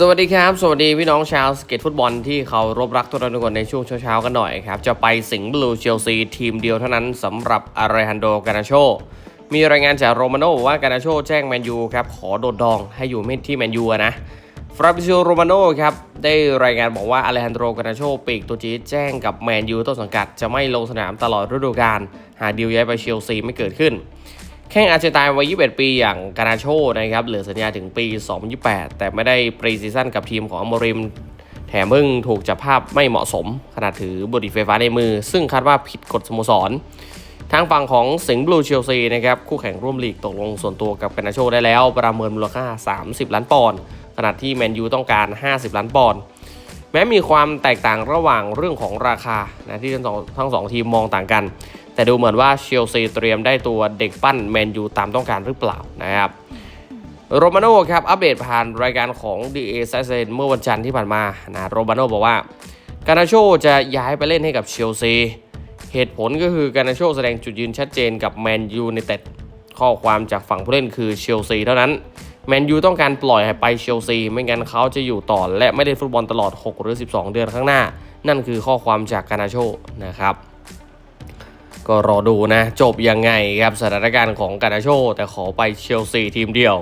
สวัสดีครับ สวัสดีพี่น้องชาวสเก็ตฟุตบอลที่เขารบรักทุกท่านทุกคนในช่วงเช้าๆกันหน่อยครับ จะไปสิงห์บลูเชลซีทีมเดียวเท่านั้นสำหรับอารฮันโดกานาโช มีรายงานจากโรมาโนว่ากานาโชแจ้งแมนยูครับ ขอโดดดองให้อยู่ไม่ที่แมนยูนะฟราบิซิโอโรมาโนครับ ได้รายงานบอกว่าอเลฮันโดกานาโชปีกตัวจีแจ้งกับแมนยูต้นสังกัดจะไม่ลงสนามตลอดฤดูกาลหากดีลย้ายไปเชลซีไม่เกิดขึ้น แข้งอาร์เจนตายวัย 21 ปีอย่างกานาโชนะครับเหลือสัญญาถึงปี 2028 แต่ไม่ได้ปรีซีซั่นกับทีมของอมริม แถมเพิ่งถูกจับภาพไม่เหมาะสมขณะถือบุหรี่ไฟฟ้าในมือ ซึ่งคาดว่าผิดกฎสโมสร ทางฝั่งของสิงห์บลูเชลซีนะครับคู่แข่งร่วมลีกตกลงส่วนตัวกับกานาโชได้แล้ว ประเมินมูลค่า 30 ล้านปอนด์ขณะที่แมนยูต้องการ 50 ล้านปอนด์แม้มีความแตกต่างระหว่างเรื่องของราคานะที่ทั้งสองทั้งสองทีมมองต่างกัน แต่ดูเหมือนว่าเชลซีเตรียมได้ตัวเด็กปั้นแมนยูตามต้องการหรือเปล่านะครับโรมาโน่ครับอัปเดตผ่านรายการของ DA s ซเเมื่อวันจันทร์ที่ผ่านมานะโรมาโน่บอกว่ากานาโชจะย้ายไปเล่นให้กับเชลซีเหตุผลก็คือกานาโชแสดงจุดยืนชัดเจนกับแมนยูในเต็ดข้อความจากฝั่งผู้เล่นคือเชลซีเท่านั้นแมนยูต้องการปล่อยให้ไปเชลซี ไม่งั้นเขาจะอยู่ต่อและไม่ได้ฟุตบอลตลอด 6 หรือ 12 เดือนข้างหน้า นั่นคือข้อความจากกานาโชนะครับ ก็รอดูนะ จบยังไงครับสถานการณ์ของกานาโช แต่ขอไปเชลซีทีมเดียว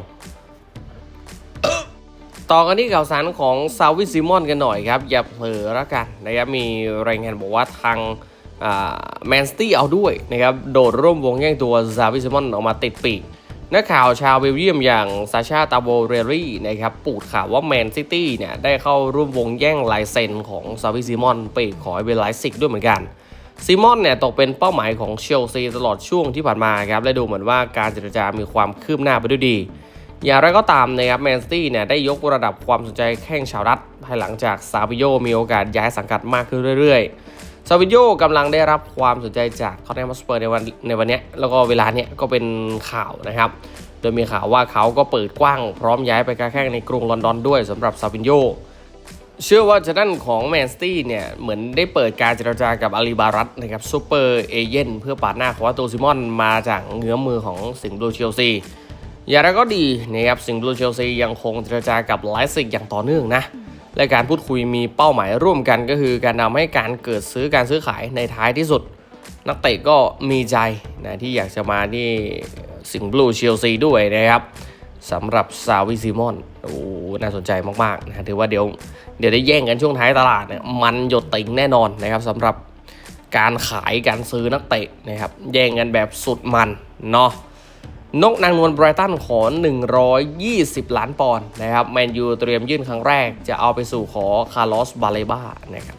ต่อกันที่ข่าวสารของซาวิซิมอนกันหน่อยครับ อย่าเผลอละกันนะครับมีรายงานบอกว่าทางแมนสตี้เอาด้วยนะครับโดดร่วมวงแย่งตัวซาวิซิมอนออกมาติดปีกนักข่าวชาวเบลเยียมอย่างซาชาตาโบเรรี่นะครับปูดข่าวว่าแมนซิตี้เนี่ยได้เข้าร่วมวงแย่งลายเซ็นของซาวิซิมอนปีกขอให้เป็นไลซิกด้วยเหมือนกัน ซิมอนเนี่ยตกเป็นเป้าหมายของเชลซีตลอดช่วงที่ผ่านมาครับและดูเหมือนว่าการเจรจามีความคืบหน้าไปด้วยดี อย่างไรก็ตามนะครับแมนซิตี้เนี่ยได้ยกระดับความสนใจแข้งชาวรัฐภายหลังจากซาวิโยมีโอกาสย้ายสังกัดมากขึ้นเรื่อยๆซาวิโยกำลังได้รับความสนใจจากคอนเนมัสเปอร์ในวันในวันนี้แล้วก็เวลาเนี้ยก็เป็นข่าวนะครับ โดยมีข่าวว่าเขาก็เปิดกว้างพร้อมย้ายไปค้าแข่งในกรุงลอนดอนด้วยสำหรับซาวิโย เชื่อว่าจะด้านของแมนสตี้เนี่ย เหมือนได้เปิดการเจรจากับอาลีบารัตนะครับซูเปอร์เอเย่นเพื่อปาดหน้าของว่าตัวซิมอนมาจากเงื้อมือของสิงห์บลูเชลซีอย่างไรก็ดีนะครับสิงห์บลูเชลซียังคงเจรจากับไลซิกอย่างต่อเนื่องนะ และการพูดคุยมีเป้าหมายร่วมกันก็คือการทำให้การเกิดซื้อการซื้อขายในท้ายที่สุด นักเตะก็มีใจนะที่อยากจะมาที่สิงห์บลูเชลซีด้วยนะครับ สำหรับซาวิซิมอนโอ้น่าสนใจมากๆนะถือว่าเดี๋ยวเดี๋ยวได้แย่งกันช่วงท้ายตลาดเนี่ยมันหยดติงแน่นอนนะครับสำหรับการขายการซื้อนักเตะนะครับแย่งกันแบบสุดมันเนาะนกนางนวลไบรตันขอ 120 ล้านปอนด์นะครับแมนยูเตรียมยื่นครั้งแรกจะเอาไปสู่ขอคาร์ลอสบาเลบ้านะครับ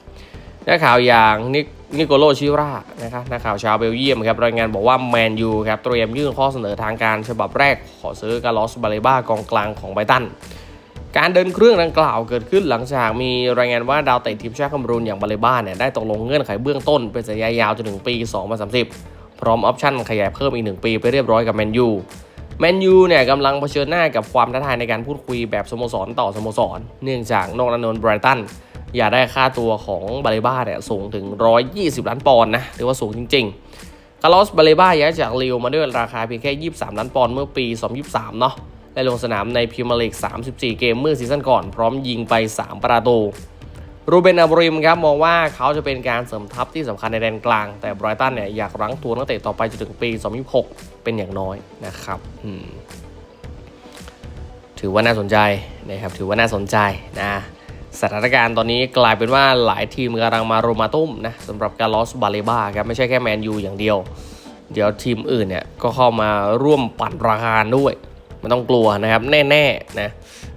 นักข่าวอย่างนิ นิโกโลชิรานะครับนักข่าวชาวเบลเยียมครับรายงานบอกว่าแมนยูครับเตรียมยื่นข้อเสนอทางการฉบับแรกขอซื้อคาลอสบาเลบ้ากองกลางของไบรตันการเดินเครื่องดังกล่าวเกิดขึ้นหลังจากมีรายงานว่าดาวเตะทีมชาติคาเมรูนอย่างบาเลบ้าเนี่ยได้ตกลงเงื่อนไขเบื้องต้นเป็นสัญญายาวจนถึงปี 2030 พร้อมออปชั่นขยายเพิ่มอีก 1 ปีไปเรียบร้อยกับแมนยูแมนยูเนี่ยกำลังเผชิญหน้ากับความท้าทายในการพูดคุยแบบสโมสรต่อสโมสร เนื่องจากนอกนันนนไบรตัน อย่าได้ค่าตัวของบาเลบ้าเนี่ยสูงถึง 120 ล้านปอนด์นะถือว่าสูงจริงๆคาร์ลอสบาเลบ้าย้ายจากลิวมาด้วยราคาเพียงแค่ 23 ล้านปอนด์เมื่อปี 2023 เนาะได้ลงสนามในพรีเมียร์ลีก 34 เกมเมื่อซีซั่นก่อน พร้อมยิงไป 3 ประตูรูเบนอาบริมครับมองว่าเขาจะเป็นการเสริมทัพที่สำคัญในแดนกลาง แต่ไบรตันเนี่ยอยากรั้งตัวนักเตะต่อไปจนถึงปี 2026 เป็นอย่างน้อยนะครับถือว่าน่าสนใจนะครับถือว่าน่าสนใจนะ สถานการณ์ตอนนี้กลายเป็นว่าหลายทีมกำลังมารุมมาตุ้มนะสำหรับการลอสบาเลบ้าครับไม่ใช่แค่แมนยูอย่างเดียว เดี๋ยวทีมอื่นเนี่ยก็เข้ามาร่วมปั่นราคาด้วยไม่ต้องกลัวนะครับแน่ๆนะ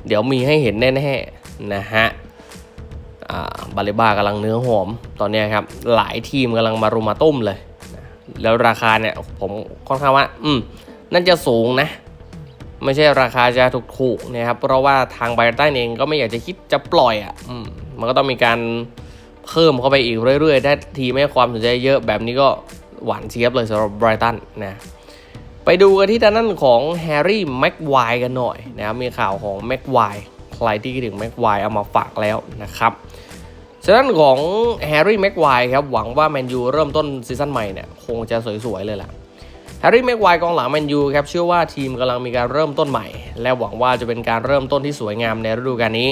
เดี๋ยวมีให้เห็นแน่ๆนะฮะบาเลบ้ากำลังเนื้อหอมตอนนี้ครับหลายทีมกำลังมารุมมาตุ้มเลย แล้วราคาเนี่ยผมค่อนข้างว่า อืมนั่นจะสูงนะ ไม่ใช่ราคาจะถูกๆนะครับ เพราะว่าทางไบรตันเองก็ไม่อยากจะคิดจะปล่อยอะ่ะมันก็ต้องมีการเพิ่มเข้าไปอีกเรื่อยๆถ้ทีไม่ความสนใจเยอะแบบนี้ก็หวานเชียบเลยสำหรับไบรตันนะไปดูกันที่ด้านนั้นของแฮร์รี่แม็กไวกันหน่อยนะครับมีข่าวของแม็กไวใครที่คิดถึงแม็กไวเอามาฝากแล้วนะครับฉะนั้นของแฮร์รี่แม็กไวครับหวังว่าแมนยูเริ่มต้นซีซั่นใหม่เนี่ยคงจะสวยๆเลยแหละ แฮร์รี่แม็กไวกองหลังแมนยูครับเชื่อว่าทีมกำลังมีการเริ่มต้นใหม่ และหวังว่าจะเป็นการเริ่มต้นที่สวยงามในฤดูกาลนี้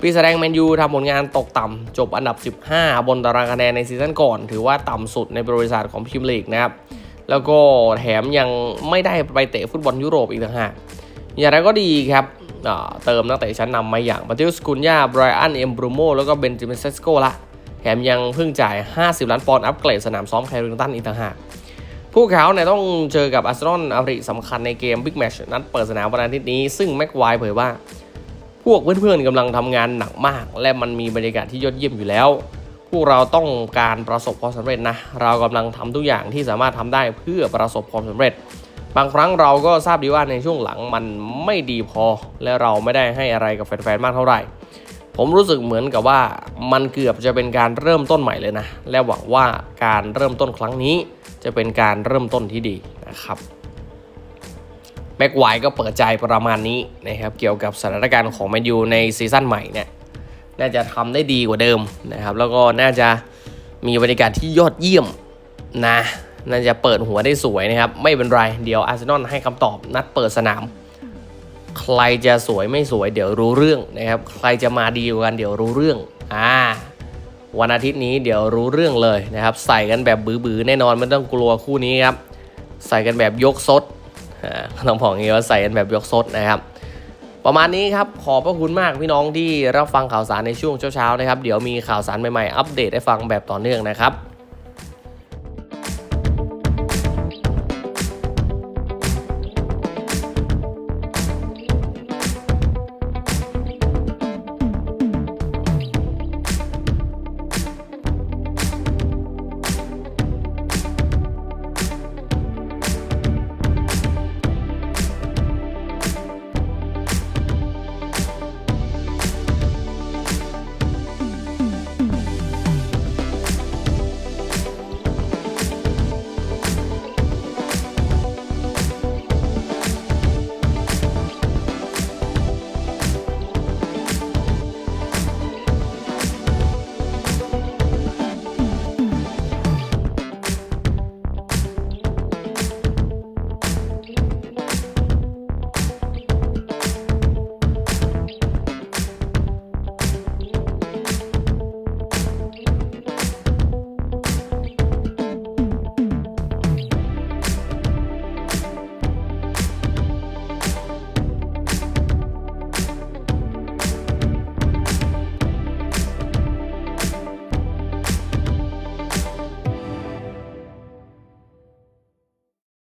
ปีแสดงแมนยูทำผลงานตกต่ำจบอันดับ 15 บนตารางคะแนนในซีซั่นก่อน ถือว่าต่ำสุดในบริษัทของพรีเมียร์ลีกนะครับแล้วก็แถมยังไม่ได้ไปเตะฟุตบอลยุโรปอีกต่างหากอย่างไรก็ดีครับเติมนักเตะชั้นนำมาอย่างมาติอุสกุนยาไบรอันเอมบรูโมแล้วก็เบนจิเมนเซสโกละแถมยังเพิ่งจ่าย 50 ล้านปอนด์อัปเกรดสนามซ้อมแคริงตันอีกต่างหาก พวกเขาเนี่ยต้องเจอกับอาร์เซนอลอาริสำคัญในเกมบิ๊กแมชนัดเปิดสนามวันอาทิตย์นี้ ซึ่งแม็กไวเผยว่า พวกเพื่อนๆกำลังทำงานหนักมาก และมันมีบรรยากาศที่ยอดเยี่ยมอยู่แล้ว พวกเราต้องการประสบความสำเร็จนะ เรากำลังทำทุกอย่างที่สามารถทำได้เพื่อประสบความสำเร็จ บางครั้งเราก็ทราบดีว่าในช่วงหลังมันไม่ดีพอ และเราไม่ได้ให้อะไรกับแฟนๆมากเท่าไหร่ ผมรู้สึกเหมือนกับว่ามันเกือบจะเป็นการเริ่มต้นใหม่เลยนะ และหวังว่าการเริ่มต้นครั้งนี้ จะเป็นการเริ่มต้นที่ดีนะครับแม็กไวร์ก็เปิดใจประมาณนี้นะครับเกี่ยวกับสถานการณ์ของแมนยูในซีซั่นใหม่เนี่ยน่าจะทำได้ดีกว่าเดิมนะครับ แล้วก็น่าจะมีบรรยากาศที่ยอดเยี่ยมนะน่าจะเปิดหัวได้สวยนะครับ ไม่เป็นไร เดี๋ยวอาร์เซนอลให้คำตอบนัดเปิดสนาม ใครจะสวยไม่สวยเดี๋ยวรู้เรื่องนะครับ ใครจะมาดีกันเดี๋ยวรู้เรื่องอ่าวันอาทิตย์นี้เดี๋ยวรู้เรื่องเลยนะครับ ใส่กันแบบบื้อๆแน่นอนไม่ต้องกลัวคู่นี้ครับ ใส่กันแบบยกซดต้องบอกอย่างนี้ว่าใส่กันแบบยกซดนะครับ ประมาณนี้ครับขอบพระคุณมากพี่น้องที่รับฟังข่าวสารในช่วงเช้าๆนะครับ เดี๋ยวมีข่าวสารใหม่ๆอัปเดตให้ฟังแบบต่อเนื่องนะครับ